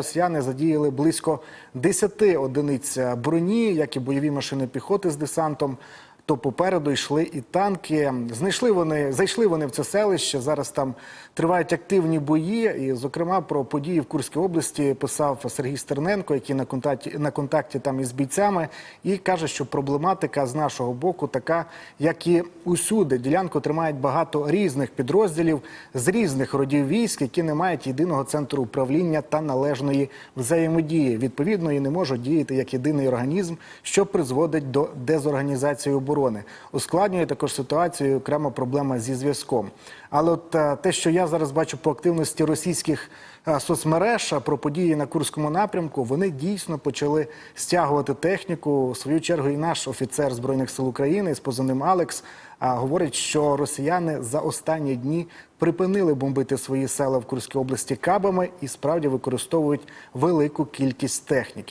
росіяни задіяли близько 10 одиниць броні, як і бойові машини піхоти з десантом. То попереду йшли і танки. Знайшли вони, зайшли вони в це селище. Зараз там тривають активні бої. І, зокрема, про події в Курській області писав Сергій Стерненко, який на контакті на контакті там із бійцями, і каже, що проблематика з нашого боку така, як і усюди. Ділянку тримають багато різних підрозділів з різних родів військ, які не мають єдиного центру управління та належної взаємодії. Відповідно, і не можуть діяти як єдиний організм, що призводить до дезорганізації оборони. Ускладнює також ситуацію окрема проблема зі зв'язком. Але от е, те, що я зараз бачу по активності російських е, соцмереж про події на Курському напрямку, вони дійсно почали стягувати техніку. В свою чергу, і наш офіцер збройних сил України з позивним Алекс а, говорить, що росіяни за останні дні припинили бомбити свої села в Курській області кабами і справді використовують велику кількість техніки.